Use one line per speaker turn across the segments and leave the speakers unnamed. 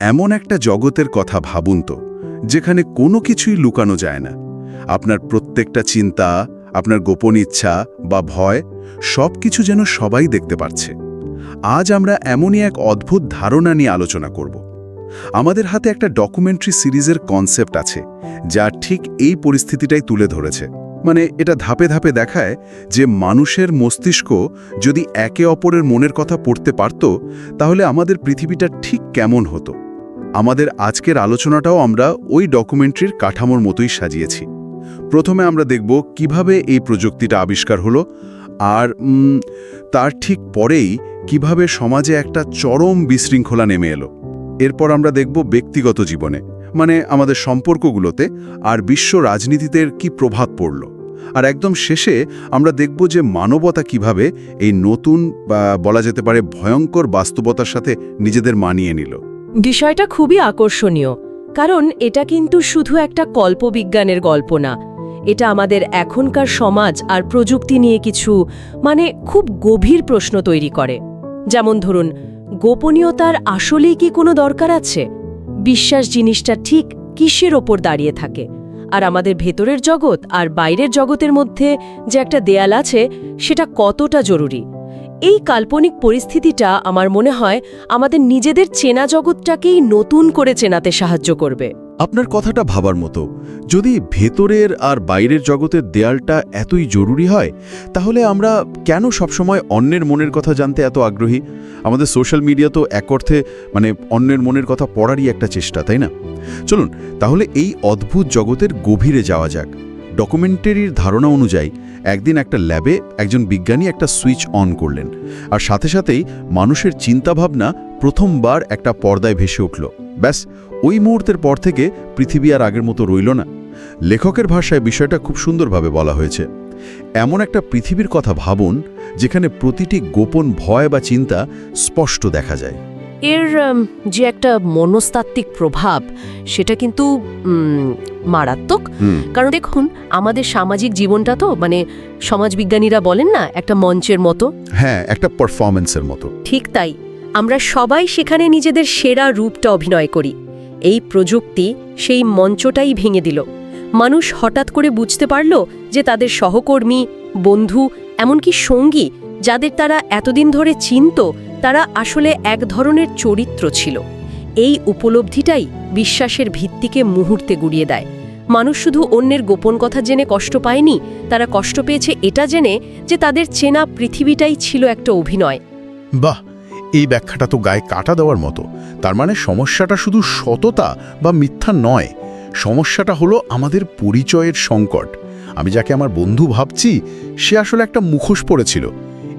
এমন একটা জগতের কথা ভাবুন তো, যেখানে কোনো কিছুই লুকানো যায় না। আপনার প্রত্যেকটা চিন্তা, আপনার গোপন ইচ্ছা বা ভয় সব কিছু যেন সবাই দেখতে পাচ্ছে আজ আমরা এমনই এক অদ্ভুত ধারণা নিয়ে আলোচনা করব। আমাদের হাতে একটা ডকুমেন্টারি সিরিজের কনসেপ্ট আছে, যা ঠিক এই পরিস্থিতিটাই তুলে ধরেছে। মানে এটা ধাপে ধাপে দেখায় যে মানুষের মস্তিষ্ক যদি একে অপরের মনের কথা পড়তে পারত, তাহলে আমাদের পৃথিবীটা ঠিক কেমন হতো। আমাদের আজকের আলোচনাটাও আমরা ওই ডকুমেন্টারির কাঠামোর মতোই সাজিয়েছি। প্রথমে আমরা দেখব কীভাবে এই প্রযুক্তিটা আবিষ্কার হলো আর তার ঠিক পরেই কীভাবে সমাজে একটা চরম বিশৃঙ্খলা নেমে এলো। এরপর আমরা দেখব ব্যক্তিগত জীবনে মানে আমাদের সম্পর্কগুলোতে আর বিশ্ব রাজনীতিতে কি প্রভাব পড়ল। আর একদম শেষে আমরা দেখব যে মানবতা কীভাবে এই নতুন বলা যেতে পারে ভয়ঙ্কর বাস্তবতার সাথে নিজেদের মানিয়ে নিল।
বিষয়টা খুবই আকর্ষণীয়, কারণ এটা কিন্তু শুধু একটা কল্পবিজ্ঞানের গল্প না। এটা আমাদের এখনকার সমাজ আর প্রযুক্তি নিয়ে কিছু মানে খুব গভীর প্রশ্ন তৈরি করে। যেমন ধরুন, গোপনীয়তার আসলেই কি কোনো দরকার আছে? বিশ্বাস জিনিসটা ঠিক কিসের ওপর দাঁড়িয়ে থাকে? আর আমাদের ভেতরের জগৎ আর বাইরের জগতের মধ্যে যে একটা দেয়াল আছে, সেটা কতটা জরুরি? এই কাল্পনিক পরিস্থিতিটা আমার মনে হয় আমাদের নিজেদের চেনা জগৎটাকেই নতুন করে চেনাতে সাহায্য করবে।
আপনার কথাটা ভাবার মতো, যদি ভেতরের আর বাইরের জগতের দেয়ালটা এতই জরুরি হয়, তাহলে আমরা কেন সবসময় অন্যের মনের কথা জানতে এত আগ্রহী? আমাদের সোশ্যাল মিডিয়া তো এক অর্থে মানে অন্যের মনের কথা পড়ারই একটা চেষ্টা, তাই না? চলুন, তাহলে এই অদ্ভুত জগতের গভীরে যাওয়া যাক। ডকুমেন্টারির ধারণা অনুযায়ী একদিন একটা ল্যাবে একজন বিজ্ঞানী একটা সুইচ অন করলেন আর সাথে সাথেই মানুষের চিন্তাভাবনা প্রথমবার একটা পর্দায় ভেসে উঠল। ব্যাস, ওই মুহূর্তের পর থেকে পৃথিবী আর আগের মতো রইল না। লেখকের ভাষায় বিষয়টা খুব সুন্দরভাবে বলা হয়েছে। এমন একটা পৃথিবীর কথা ভাবুন, যেখানে প্রতিটি গোপন ভয় বা চিন্তা স্পষ্ট দেখা যায়।
এর যে একটা মনস্তাত্ত্বিক প্রভাব সেটা কিন্তু মারাত্মক। কারণ দেখুন আমাদের সামাজিক জীবনটা তো মানে সমাজবিজ্ঞানীরা বলেন না একটা মঞ্চের মতো।
হ্যাঁ একটা পারফরমেন্সের মতো।
ঠিক তাই। আমরা সবাই সেখানে নিজেদের সেরা রূপটা অভিনয় করি। এই প্রযুক্তি সেই মঞ্চটাই ভেঙে দিল। মানুষ হঠাৎ করে বুঝতে পারল যে তাদের সহকর্মী বন্ধু এমনকি সঙ্গী যাদের তারা এতদিন ধরে চিনত তারা আসলে এক ধরনের চরিত্র ছিল। এই উপলব্ধিটাই বিশ্বাসের ভিত্তিকে মুহূর্তে গুড়িয়ে দেয়। মানুষ শুধু অন্যের গোপন কথা জেনে কষ্ট পায়নি, তারা কষ্ট পেয়েছে এটা জেনে যে তাদের চেনা পৃথিবীটাই ছিল একটা অভিনয়।
বাহ! এই ব্যাখ্যাটা তো গায়ে কাটা দেওয়ার মতো। তার মানে সমস্যাটা শুধু সততা বা মিথ্যা নয়। সমস্যাটা হলো আমাদের পরিচয়ের সংকট। আমি যাকে আমার বন্ধু ভাবছি, সে আসলে একটা মুখোশ পড়েছিল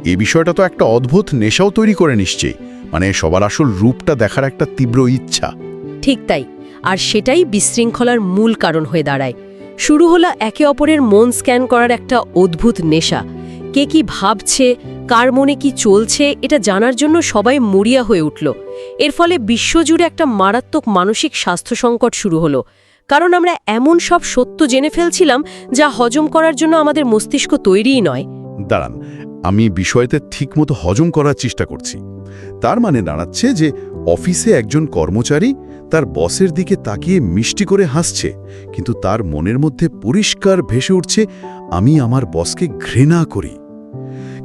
এই বিষয়টা তো একটা অদ্ভুত নেশাও তৈরি করে নিশ্চয়ই। মানে সবার আসল রূপটা দেখার একটা তীব্র ইচ্ছা।
ঠিক তাই। আর সেটাই বিশৃঙ্খলার মূল কারণ হয়ে দাঁড়ায়। শুরু হলো একে অপরের মন স্ক্যান করার একটা অদ্ভুত নেশা। কে কি ভাবছে কার মনে কি চলছে এটা জানার জন্য সবাই মরিয়া হয়ে উঠল। এর ফলে বিশ্বজুড়ে একটা মারাত্মক মানসিক স্বাস্থ্য সংকট শুরু হলো। কারণ আমরা এমন সব সত্য জেনে ফেলছিলাম যা হজম করার জন্য আমাদের মস্তিষ্ক তৈরিই নয়।
দাঁড়ান আমি বিষয়তে ঠিকমতো হজম করার চেষ্টা করছি। তার মানে দাঁড়াচ্ছে যে অফিসে একজন কর্মচারী তার বসের দিকে তাকিয়ে মিষ্টি করে হাসছে, কিন্তু তার মনের মধ্যে পরিষ্কার ভেসে উঠছে, আমি আমার বসকে ঘৃণা করি।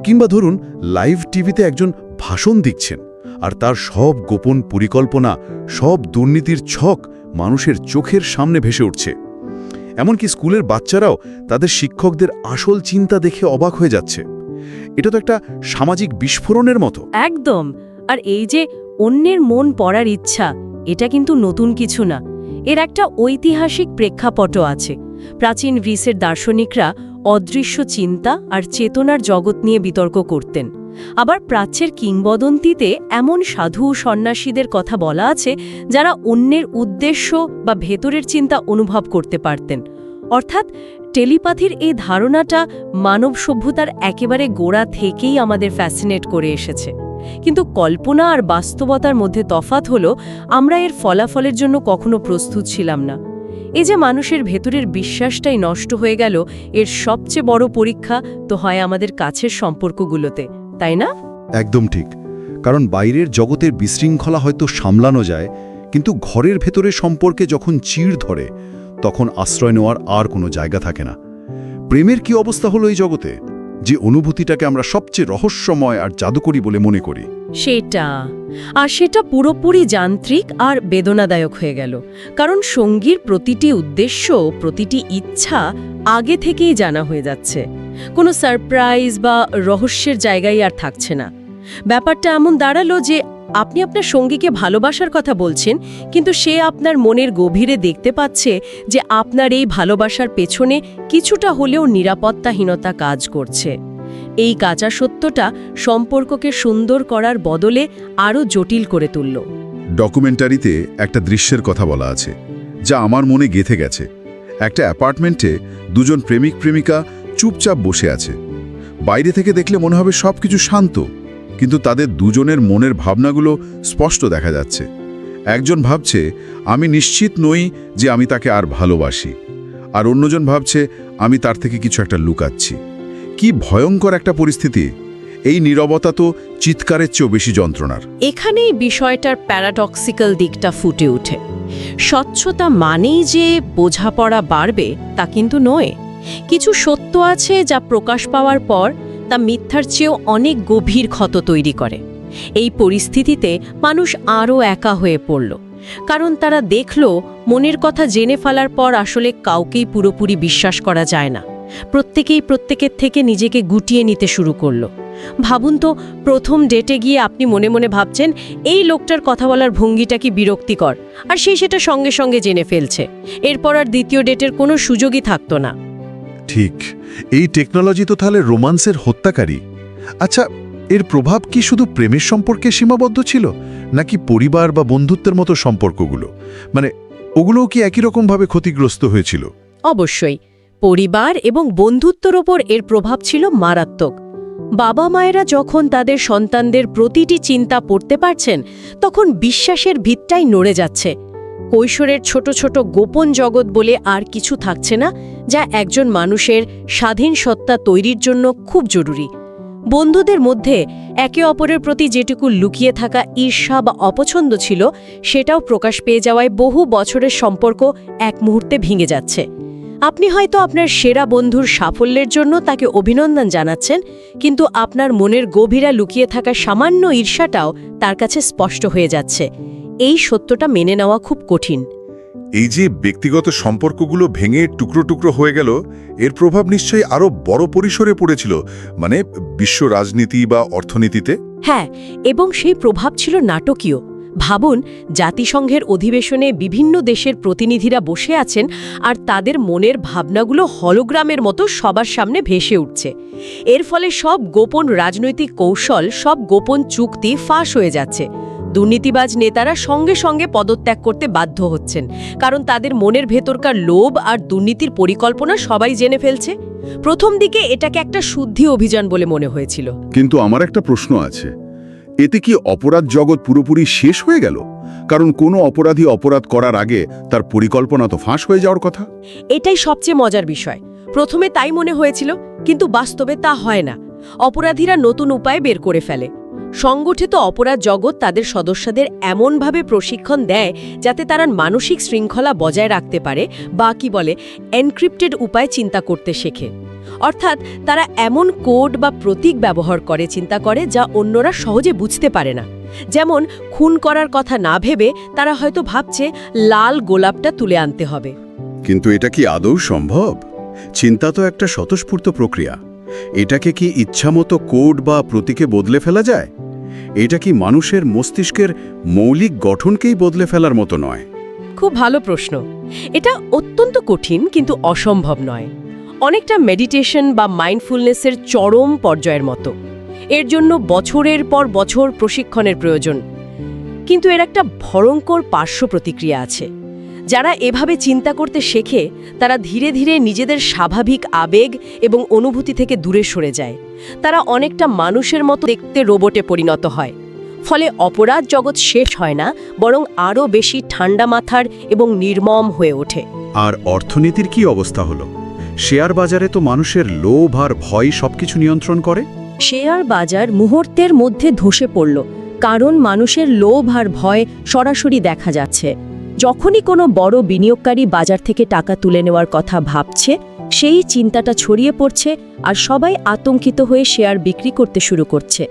কিংবা ধরুন, লাইভ টিভিতে একজন ভাষণ দিচ্ছেন, আর তার সব গোপন পরিকল্পনা, সব দুর্নীতির ছক মানুষের চোখের সামনে ভেসে উঠছে। এমনকি স্কুলের বাচ্চারাও তাদের শিক্ষকদের আসল চিন্তা দেখে অবাক হয়ে যাচ্ছে। এটা তো একটা সামাজিক বিস্ফোরণের মতো।
একদম। আর এই যে অন্যের মন পড়ার ইচ্ছা, এটা কিন্তু নতুন কিছু না। এর একটা ঐতিহাসিক প্রেক্ষাপটও আছে। প্রাচীন গ্রিসের দার্শনিকরা অদৃশ্য চিন্তা আর চেতনার জগৎ নিয়ে বিতর্ক করতেন। আবার প্রাচ্যের কিংবদন্তিতে এমন সাধু সন্ন্যাসীদের কথা বলা আছে, যারা অন্যের উদ্দেশ্য বা ভেতরের চিন্তা অনুভব করতে পারতেন। অর্থাৎ টেলিপাথির এই ধারণাটা মানব সভ্যতার একেবারে গোড়া থেকেই আমাদের ফ্যাসিনেট করে এসেছে। কিন্তু কল্পনা আর বাস্তবতার মধ্যে তফাত হলো, আমরা এর ফলাফলের জন্য কখনো প্রস্তুত ছিলাম না। এই যে মানুষের ভেতরের বিশ্বাসটাই নষ্ট হয়ে গেল, এর সবচেয়ে বড় পরীক্ষা তো হয় আমাদের কাছের সম্পর্কগুলোতে, তাই না?
একদম ঠিক। কারণ বাইরের জগতের বিশৃঙ্খলা হয়তো সামলানো যায়,
কিন্তু ঘরের ভেতরে সম্পর্কে যখন চিড় ধরে তখন আশ্রয় নেওয়ার আর কোনো জায়গা থাকে না। প্রেমের কি অবস্থা হলো এই জগতে? যে অনুভূতিটাকে আমরা সবচেয়ে রহস্যময় আর জাদুকরী বলে মনে করি।
সেটা। আর সেটা পুরোপুরি যান্ত্রিক আর বেদনাদায়ক হয়ে গেল। কারণ সঙ্গীর প্রতিটি উদ্দেশ্য, প্রতিটি ইচ্ছা আগে থেকেই জানা হয়ে যাচ্ছে। কোনো সারপ্রাইজ বা রহস্যের জায়গায় আর থাকছে না। ব্যাপারটা এমন দাঁড়াল যে আপনি আপনার সঙ্গীকে ভালোবাসার কথা বলছেন, কিন্তু সে আপনার মনের গভীরে দেখতে পাচ্ছে যে আপনার এই ভালোবাসার পেছনে কিছুটা হলেও নিরাপত্তাহীনতা কাজ করছে। এই কাঁচা সত্যটা সম্পর্ককে সুন্দর করার বদলে আরও জটিল করে তুলল।
ডকুমেন্টারিতে একটা দৃশ্যের কথা বলা আছে, যা আমার মনে গেথে গেছে। একটা অ্যাপার্টমেন্টে দুজন প্রেমিক প্রেমিকা চুপচাপ বসে আছে। বাইরে থেকে দেখলে মনে হবে সব কিছু শান্ত। কিন্তু তাদের দুজনের মনের ভাবনাগুলো স্পষ্ট দেখা যাচ্ছে। একজন ভাবছে, আমি নিশ্চিত নই যে আমি তাকে আর ভালোবাসি। আর অন্যজন ভাবছে, আমি তার থেকে কিছু একটা লুকাচ্ছি। কি ভয়ঙ্কর একটা পরিস্থিতি। এই নীরবতা তো চিৎকারের চেয়েও বেশি যন্ত্রণার।
এখানেই বিষয়টার প্যারাডক্সিক্যাল দিকটা ফুটে ওঠে। স্বচ্ছতা মানেই যে বোঝাপড়া বাড়বে তা কিন্তু নয়। কিছু সত্য আছে যা প্রকাশ পাওয়ার পর তা মিথ্যার চেয়েও অনেক গভীর ক্ষত তৈরি করে। এই পরিস্থিতিতে মানুষ আরও একা হয়ে পড়ল, কারণ তারা দেখল, মনের কথা জেনে ফেলার পর আসলে কাউকেই পুরোপুরি বিশ্বাস করা যায় না। প্রত্যেকেই প্রত্যেকের থেকে নিজেকে গুটিয়ে নিতে শুরু করল। ভাবুন তো, প্রথম ডেটে গিয়ে আপনি মনে মনে ভাবছেন, এই লোকটার কথা বলার ভঙ্গিটা কি বিরক্তিকর? আর সে সেটা সঙ্গে সঙ্গে জেনে ফেলছে। এরপর আর দ্বিতীয় ডেটের কোনো সুযোগই থাকতো না।
ঠিক। এই টেকনোলজি তো তাহলে রোমান্সের হত্যাকারী। আচ্ছা এর প্রভাব কি শুধু প্রেমের সম্পর্কে সীমাবদ্ধ ছিল, নাকি পরিবার বা বন্ধুত্বের মতো সম্পর্কগুলো? মানে ওগুলোও কি একই রকমভাবে ক্ষতিগ্রস্ত হয়েছিল?
অবশ্যই। পরিবার এবং বন্ধুত্বর ওপর এর প্রভাব ছিল মারাত্মক। বাবা মায়েরা যখন তাদের সন্তানদের প্রতিটি চিন্তা পড়তে পারছেন, তখন বিশ্বাসের ভিতটাই নড়ে যাচ্ছে। কৈশোরের ছোট ছোট গোপন জগৎ বলে আর কিছু থাকছে না, যা একজন মানুষের স্বাধীন সত্তা তৈরির জন্য খুব জরুরি। বন্ধুদের মধ্যে একে অপরের প্রতি যেটুকু লুকিয়ে থাকা ঈর্ষা বা অপছন্দ ছিল, সেটাও প্রকাশ পেয়ে যাওয়ায় বহু বছরের সম্পর্ক এক মুহূর্তে ভেঙে যাচ্ছে। আপনি হয়তো আপনার সেরা বন্ধুর সাফল্যের জন্য তাকে অভিনন্দন জানাচ্ছেন, কিন্তু আপনার মনের গভীরা লুকিয়ে থাকা সামান্য ঈর্ষাটাও তার কাছে স্পষ্ট হয়ে যাচ্ছে। এই সত্যটা মেনে নেওয়া খুব কঠিন।
এই যে ব্যক্তিগত সম্পর্কগুলো ভেঙে টুকরো টুকরো হয়ে গেল এর প্রভাব নিশ্চয়ই আরও বড় পরিসরে পড়েছিল মানে বিশ্ব রাজনীতি বা অর্থনীতিতে?
হ্যাঁ এবং সেই প্রভাব ছিল নাটকীয়। ভাবুন জাতিসংঘের অধিবেশনে বিভিন্ন দেশের প্রতিনিধিরা বসে আছেন আর তাদের মনের ভাবনাগুলো হলোগ্রামের মতো সবার সামনে ভেসে উঠছে। এর ফলে সব গোপন রাজনৈতিক কৌশল সব গোপন চুক্তি ফাঁস হয়ে যাচ্ছে। দুর্নীতিবাজ নেতারা সঙ্গে সঙ্গে পদত্যাগ করতে বাধ্য হচ্ছেন। কারণ তাদের মনের ভেতরকার লোভ আর দুর্নীতির পরিকল্পনা সবাই জেনে ফেলছে। প্রথম দিকে এটাকে একটা শুদ্ধি অভিযান বলে মনে হয়েছিল।
কিন্তু আমার একটা প্রশ্ন আছে। এতে কি অপরাধ জগৎ পুরোপুরি শেষ হয়ে গেল? কারণ কোনো অপরাধী অপরাধ করার আগে তার পরিকল্পনা তো ফাঁস হয়ে যাওয়ার কথা।
এটাই সবচেয়ে মজার বিষয়। প্রথমে তাই মনে হয়েছিল কিন্তু বাস্তবে তা হয় না। অপরাধীরা নতুন উপায় বের করে ফেলে। সংগঠিত অপরাধ জগৎ তাদের সদস্যদের এমনভাবে প্রশিক্ষণ দেয় যাতে তারা মানসিক শৃঙ্খলা বজায় রাখতে পারে বা কি বলে এনক্রিপ্টেড উপায় চিন্তা করতে শেখে। অর্থাৎ তারা এমন কোড বা প্রতীক ব্যবহার করে, চিন্তা করে যা অন্যরা সহজে বুঝতে পারে না। যেমন, খুন করার কথা না ভেবে তারা হয়তো ভাবছে, লাল গোলাপটা তুলে আনতে হবে।
কিন্তু এটা কি আদৌ সম্ভব? চিন্তা তো একটা স্বতঃস্ফূর্ত প্রক্রিয়া। এটাকে কি ইচ্ছামতো কোড বা প্রতীকে বদলে ফেলা যায়? এটা কি মানুষের মস্তিষ্কের মৌলিক গঠনকেই বদলে ফেলার মতো নয়?
খুব ভালো প্রশ্ন। এটা অত্যন্ত কঠিন কিন্তু অসম্ভব নয়। অনেকটা মেডিটেশন বা মাইন্ডফুলনেসের চরম পর্যায়ের মতো। এর জন্য বছরের পর বছর প্রশিক্ষণের প্রয়োজন। কিন্তু এর একটা ভয়ঙ্কর পার্শ্ব প্রতিক্রিয়া আছে। যারা এভাবে চিন্তা করতে শেখে তারা ধীরে ধীরে নিজেদের স্বাভাবিক আবেগ এবং অনুভূতি থেকে দূরে সরে যায়। তারা অনেকটা মানুষের মতো দেখতে রোবটে পরিণত হয়। ফলে অপরাধ জগৎ শেষ হয় না বরং আরও বেশি ঠান্ডা মাথার এবং নির্মম হয়ে ওঠে।
আর অর্থনীতির কি অবস্থা হলো? শেয়ার বাজারে তো মানুষের লোভ আর ভয় সবকিছু নিয়ন্ত্রণ করে?
শেয়ার বাজার মুহূর্তের মধ্যে ধসে পড়ল কারণ মানুষের লোভ আর ভয় সরাসরি দেখা যাচ্ছে। যখনই কোনো বড় বিনিয়োগকারী বাজার থেকে টাকা তুলে নেওয়ার কথা ভাবছে, সেই চিন্তাটা ছড়িয়ে পড়ছে আর সবাই আতঙ্কিত হয়ে শেয়ার বিক্রি করতে শুরু করছে।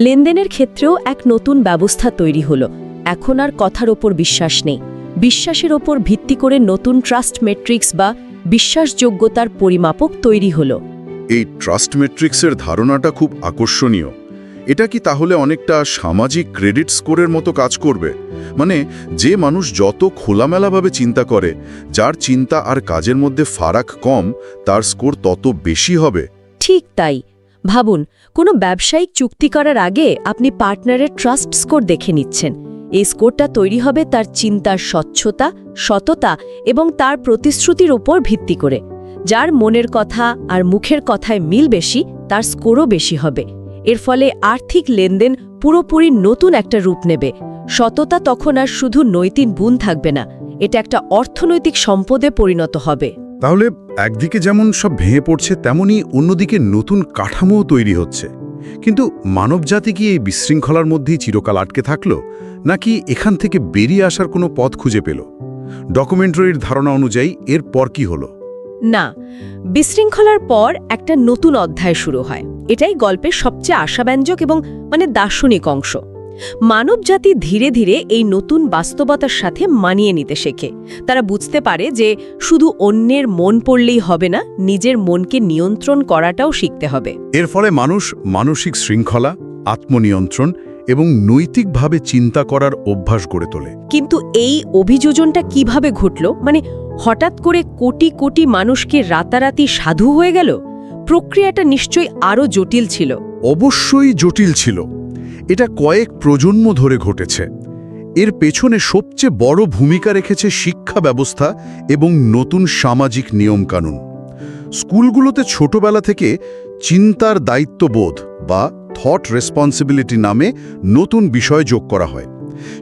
লেনদেনের ক্ষেত্রেও এক নতুন ব্যবস্থা তৈরি হলো। এখন আর কথার ওপর বিশ্বাস নেই। বিশ্বাসের ওপর ভিত্তি করে নতুন ট্রাস্ট মেট্রিক্স বা বিশ্বাসযোগ্যতার পরিমাপক তৈরি হলো।
এই ট্রাস্ট মেট্রিক্সের ধারণাটা খুব আকর্ষণীয়। এটা কি তাহলে অনেকটা সামাজিক ক্রেডিট স্কোরের মতো কাজ করবে? মানে যে মানুষ যত খোলামেলাভাবে চিন্তা করে, যার চিন্তা আর কাজের মধ্যে ফারাক কম, তার স্কোর তত বেশি হবে।
ঠিক তাই। ভাবুন, কোনো ব্যবসায়িক চুক্তি করার আগে আপনি পার্টনারের ট্রাস্ট স্কোর দেখে নিচ্ছেন। এই স্কোরটা তৈরি হবে তার চিন্তার স্বচ্ছতা, সততা এবং তার প্রতিশ্রুতির ওপর ভিত্তি করে। যার মনের কথা আর মুখের কথায় মিল বেশি, তার স্কোরও বেশি হবে। এর ফলে আর্থিক লেনদেন পুরোপুরি নতুন একটা রূপ নেবে। সততা তখন আর শুধু নৈতিক গুণ থাকবে না, এটা একটা অর্থনৈতিক সম্পদে পরিণত হবে।
তাহলে একদিকে যেমন সব ভেঙে পড়ছে, তেমনি অন্যদিকে নতুন কাঠামোও তৈরি হচ্ছে। কিন্তু মানবজাতি কি এই বিশৃঙ্খলার মধ্যেই চিরকাল আটকে থাকল, নাকি এখান থেকে বেরিয়ে আসার কোনো পথ খুঁজে পেল? ডকুমেন্টারির ধারণা অনুযায়ী এর পর কি হলো?
না, বিশৃঙ্খলার পর একটা নতুন অধ্যায় শুরু হয়। এটাই গল্পের সবচেয়ে আশাব্যঞ্জক এবং মানে দার্শনিক অংশ। মানবজাতি ধীরে ধীরে এই নতুন বাস্তবতার সাথে মানিয়ে নিতে শেখে। তারা বুঝতে পারে যে, শুধু অন্যের মন পড়লেই হবে না, নিজের মনকে নিয়ন্ত্রণ করাটাও শিখতে হবে।
এর ফলে মানুষ মানসিক শৃঙ্খলা, আত্মনিয়ন্ত্রণ এবং নৈতিকভাবে চিন্তা করার অভ্যাস গড়ে তোলে।
কিন্তু এই অভিযোজনটা কীভাবে ঘটল? মানে হঠাৎ করে কোটি কোটি মানুষকে রাতারাতি সাধু হয়ে গেল? প্রক্রিয়াটা নিশ্চয়ই আরও জটিল ছিল।
অবশ্যই জটিল ছিল। এটা কয়েক প্রজন্ম ধরে ঘটেছে। এর পেছনে সবচেয়ে বড় ভূমিকা রেখেছে শিক্ষা ব্যবস্থা এবং নতুন সামাজিক নিয়মকানুন। স্কুলগুলোতে ছোটবেলা থেকে চিন্তার দায়িত্ববোধ বা থট রেসপন্সিবিলিটি নামে নতুন বিষয় যোগ করা হয়।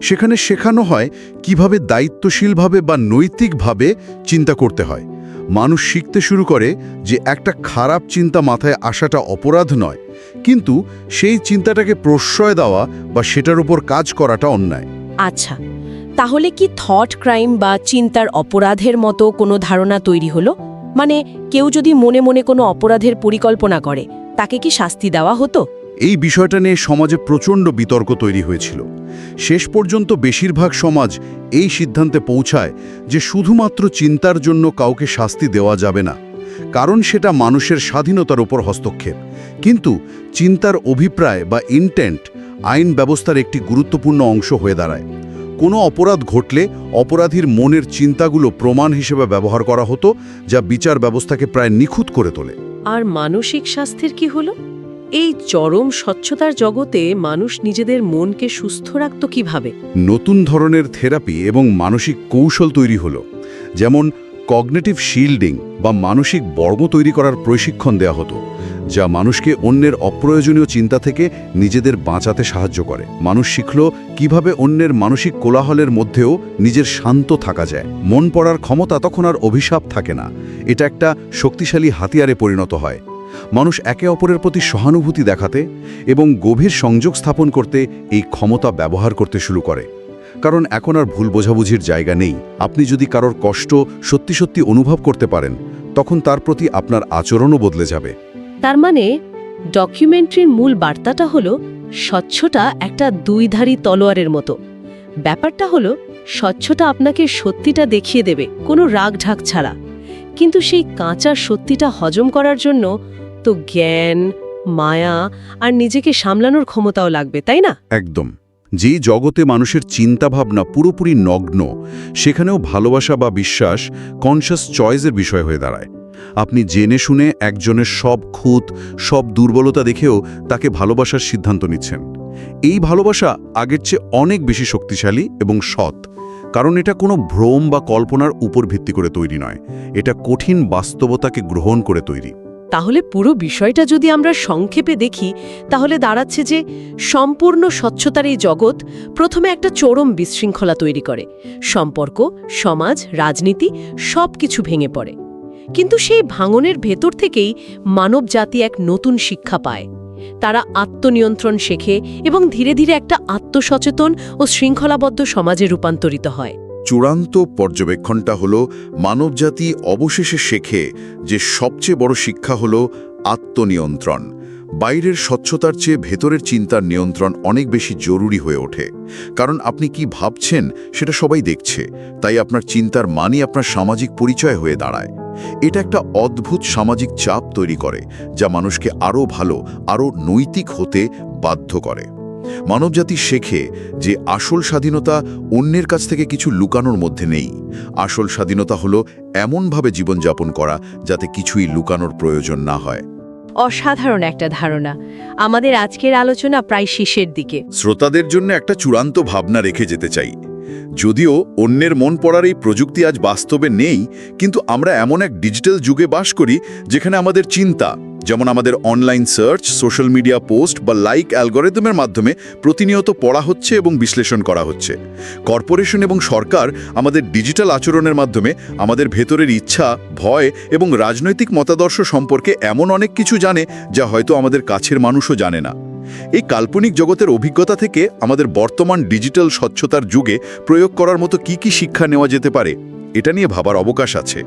সেখানে শেখানো হয় কীভাবে দায়িত্বশীলভাবে বা নৈতিকভাবে চিন্তা করতে হয়। মানুষ শিখতে শুরু করে যে একটা খারাপ চিন্তা মাথায় আসাটা অপরাধ নয়, কিন্তু সেই চিন্তাটাকে প্রশ্রয় দেওয়া বা সেটার উপর কাজ করাটা অন্যায়।
আচ্ছা তাহলে কি থট ক্রাইম বা চিন্তার অপরাধের মতো কোনো ধারণা তৈরি হলো? মানে কেউ যদি মনে মনে কোনো অপরাধের পরিকল্পনা করে, তাকে কি শাস্তি দেওয়া হতো?
এই বিষয়টা নিয়ে সমাজে প্রচণ্ড বিতর্ক তৈরি হয়েছিল। শেষ পর্যন্ত বেশিরভাগ সমাজ এই সিদ্ধান্তে পৌঁছায় যে শুধুমাত্র চিন্তার জন্য কাউকে শাস্তি দেওয়া যাবে না, কারণ সেটা মানুষের স্বাধীনতার উপর হস্তক্ষেপ। কিন্তু চিন্তার অভিপ্রায় বা ইনটেন্ট আইন ব্যবস্থার একটি গুরুত্বপূর্ণ অংশ হয়ে দাঁড়ায়। কোনো অপরাধ ঘটলে অপরাধীর মনের চিন্তাগুলো প্রমাণ হিসেবে ব্যবহার করা হতো, যা বিচার ব্যবস্থাকে প্রায় নিখুঁত করে তোলে।
আর মানসিক স্বাস্থ্যের কি হলো? এই চরম স্বচ্ছতার জগতে মানুষ নিজেদের মনকে সুস্থ রাখত কীভাবে?
নতুন ধরনের থেরাপি এবং মানসিক কৌশল তৈরি হলো, যেমন কগনেটিভ শিল্ডিং বা মানসিক বর্ম তৈরি করার প্রশিক্ষণ দেওয়া হতো, যা মানুষকে অন্যের অপ্রয়োজনীয় চিন্তা থেকে নিজেদের বাঁচাতে সাহায্য করে। মানুষ শিখল কীভাবে অন্যের মানসিক কোলাহলের মধ্যেও নিজের শান্ত থাকা যায়। মন পড়ার ক্ষমতা তখন আর অভিশাপ থাকে না, এটা একটা শক্তিশালী হাতিয়ারে পরিণত হয়। মানুষ একে অপরের প্রতি সহানুভূতি দেখাতে এবং গভীর সংযোগ স্থাপন করতে এই ক্ষমতা ব্যবহার করতে শুরু করে। কারণ এখন আর ভুল বোঝাবুঝির জায়গা নেই। আপনি যদি কারোর কষ্ট সত্যি সত্যি অনুভব করতে পারেন, তখন তার প্রতি আপনার আচরণও বদলে যাবে।
তার মানে ডকুমেন্টারির মূল বার্তাটা হলো, স্বচ্ছতা একটা দুইধারী তলোয়ারের মতো। ব্যাপারটা হলো, স্বচ্ছতা আপনাকে সত্যিটা দেখিয়ে দেবে, কোনো রাগ ঢাক ছাড়া। কিন্তু সেই কাঁচা সত্যিটা হজম করার জন্য তো জ্ঞান, মায়া আর নিজেকে সামলানোর ক্ষমতাও লাগবে, তাই না?
একদম। যে জগতে মানুষের চিন্তাভাবনা পুরোপুরি নগ্ন, সেখানেও ভালোবাসা বা বিশ্বাস কনশাস চয়েসের বিষয় হয়ে দাঁড়ায়। আপনি জেনে শুনে একজনের সব খুঁত, সব দুর্বলতা দেখেও তাকে ভালোবাসার সিদ্ধান্ত নিচ্ছেন। এই ভালোবাসা আগের চেয়ে অনেক বেশি শক্তিশালী এবং সৎ। কারণ এটা কোনো ভ্রম বা কল্পনার উপর ভিত্তি করে তৈরি নয়। এটা কঠিন বাস্তবতাকে গ্রহণ করে তৈরি।
তাহলে পুরো বিষয়টা যদি আমরা সংক্ষেপে দেখি, তাহলে দাঁড়াচ্ছে যে সম্পূর্ণ স্বচ্ছতার এই জগৎ প্রথমে একটা চরম বিশৃঙ্খলা তৈরি করে। সম্পর্ক, সমাজ, রাজনীতি সব কিছু ভেঙে পড়ে। কিন্তু সেই ভাঙনের ভেতর থেকেই মানব জাতি এক নতুন শিক্ষা পায়। তারা আত্মনিয়ন্ত্রণ শেখে এবং ধীরে ধীরে একটা আত্মসচেতন ও শৃঙ্খলাবদ্ধ সমাজে রূপান্তরিত হয়।
চূড়ান্ত পর্যবেক্ষণটা হল মানবজাতি অবশেষে শেখে যে সবচেয়ে বড় শিক্ষা হল আত্মনিয়ন্ত্রণ। বাইরের স্বচ্ছতার চেয়ে ভেতরের চিন্তার নিয়ন্ত্রণ অনেক বেশি জরুরি হয়ে ওঠে। কারণ আপনি কি ভাবছেন সেটা সবাই দেখছে, তাই আপনার চিন্তার মানই আপনার সামাজিক পরিচয় হয়ে দাঁড়ায়। এটা একটা অদ্ভুত সামাজিক চাপ তৈরি করে যা মানুষকে আরও ভালো আরও নৈতিক হতে বাধ্য করে। মানবজাতি শেখে যে আসল স্বাধীনতা অন্যের কাছ থেকে কিছু লুকানোর মধ্যে নেই। আসল স্বাধীনতা হলো এমনভাবে জীবনযাপন করা যাতে কিছুই লুকানোর প্রয়োজন না হয়।
অসাধারণ একটা ধারণা। আমাদের আজকের আলোচনা প্রায় শেষের দিকে।
শ্রোতাদের জন্য একটা চূড়ান্ত ভাবনা রেখে যেতে চাই। যদিও অন্যের মন পড়ার এই প্রযুক্তি আজ বাস্তবে নেই, কিন্তু আমরা এমন এক ডিজিটাল যুগে বাস করি যেখানে আমাদের চিন্তা যেমন আমাদের online search social media post বা লাইক অ্যালগোরিদমের মাধ্যমে প্রতিনিয়ত পড়া হচ্ছে এবং বিশ্লেষণ করা হচ্ছে। কর্পোরেশন এবং সরকার আমাদের ডিজিটাল আচরণের মাধ্যমে আমাদের ভেতরের ইচ্ছা, ভয় এবং রাজনৈতিক মতাদর্শ সম্পর্কে এমন অনেক কিছু জানে যা হয়তো আমাদের কাছের মানুষও জানে না। এই কাল্পনিক জগতের অভিজ্ঞতা থেকে আমাদের বর্তমান ডিজিটাল স্বচ্ছতার যুগে প্রয়োগ করার মতো কি কি শিক্ষা নেওয়া যেতে পারে, এটা নিয়ে ভাবার অবকাশ আছে।